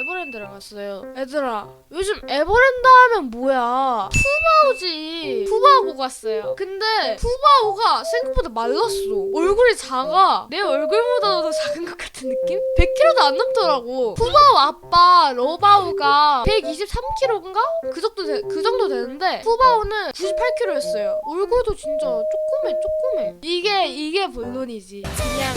에버랜드를 갔어요. 얘들아, 요즘 에버랜드 하면 뭐야? 푸바오지. 푸바오 갔어요. 근데 푸바오가 생각보다 말랐어. 얼굴이 작아. 내 얼굴보다 더 작은 것 같은 느낌? 100kg도 안 넘더라고. 푸바오 아빠 러바오가 123kg인가? 그 정도 되, 그 정도 되는데 푸바오는 98kg였어요. 얼굴도 진짜 조그매 조그매. 이게 이게 본론이지. 그냥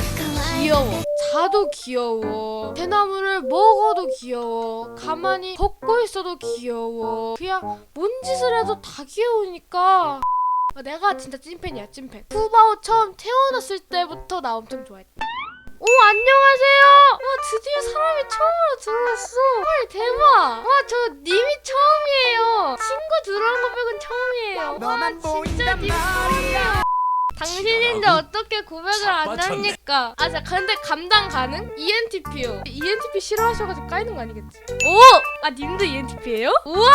귀여워. 자도 귀여워. 대나무를 먹어도 귀여워. 가만히 걷고 있어도 귀여워. 그냥 뭔 짓을 해도 다 귀여우니까. 아, 내가 진짜 찐팬이야 찐팬. 푸바오 처음 태어났을 때부터 나 엄청 좋아했다. 오 안녕하세요. 와 드디어 사람이 처음으로 들어왔어. 헐 대박. 와 저 님이 처음이에요. 친구 들어온 거 빼곤 처음이에요. 와 진짜 님. 처음이에요. 당신인데 어떻게 고백을 안 합니까? 아, 자, 근데 감당 가능? ENTP요. ENTP 싫어하셔가지고 까이는 거 아니겠지? 오! 아, 님도 ENTP예요? 우와!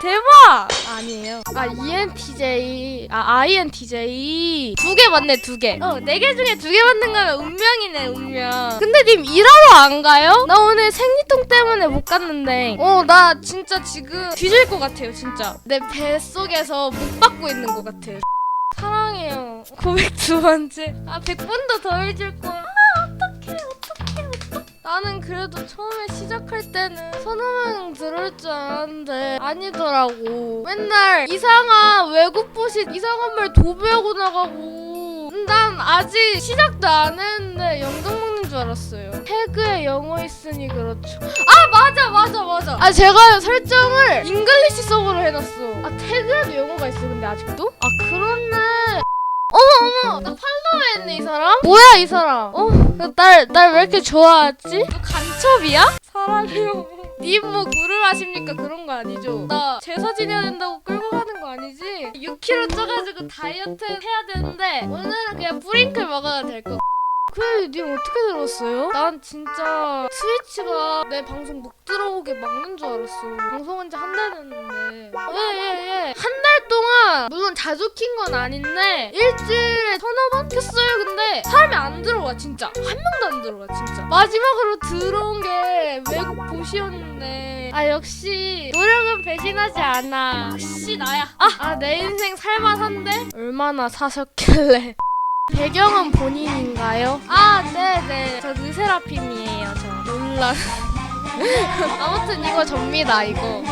대박! 아니에요. 아, ENTJ. 아, INTJ. 두 개 맞네, 두 개. 어, 네 개 중에 두 개 맞는 거면 운명이네, 운명. 근데 님 일하러 안 가요? 나 오늘 생리통 때문에 못 갔는데. 어, 나 진짜 지금 뒤질 것 같아요, 진짜. 내 뱃속에서 못 받고 있는 것 같아요. 사랑해요. 고백 두 번째. 아, 100번도 더 해줄 거야. 아, 어떡해, 어떡해, 어떡해. 나는 그래도 처음에 시작할 때는 서너 명 들을 줄 알았는데 아니더라고. 맨날 이상한 외국 보시 이상한 말 도배하고 나가고. 난 아직 시작도 안 했는데 먹는 줄 알았어요. 태그에 영어 있으니 그렇죠. 아 맞아 맞아 맞아. 아 제가 설정을 잉글리시성으로 해놨어. 아 태그에도 영어가 있어 근데 아직도? 아 그렇네. 어머 어머 나 팔로우 했네 이 사람? 뭐야 이 사람? 어날날 왜 이렇게 좋아하지? 너 간첩이야? 사랑해요. 님뭐 구를 하십니까 그런 거 아니죠? 나 제사 지내야 된다고 끌고 가는 거 아니지? 6kg 쪄가지고 다이어트 해야 되는데 오늘은 그냥 뿌링클 먹어도 될 거. 그래, 님 어떻게 들었어요? 난 진짜 트위치가 내 방송 못 들어오게 막는 줄 알았어. 방송한 지 한 달 됐는데. 예, 예, 예. 한 달 동안, 물론 자주 킨 건 아닌데, 일주일에 서너 번 켰어요. 근데 사람이 안 들어와, 진짜. 한 명도 안 들어와, 진짜. 마지막으로 들어온 게 외국 보시였는데. 아, 역시, 노력은 배신하지 않아. 역시 나야. 아, 아, 내 인생 살만한데? 얼마나 사셨길래. 배경은 본인인가요? 아, 네네. 저 르세라핌이에요, 저. 놀라. 아무튼 이거 접니다, 이거.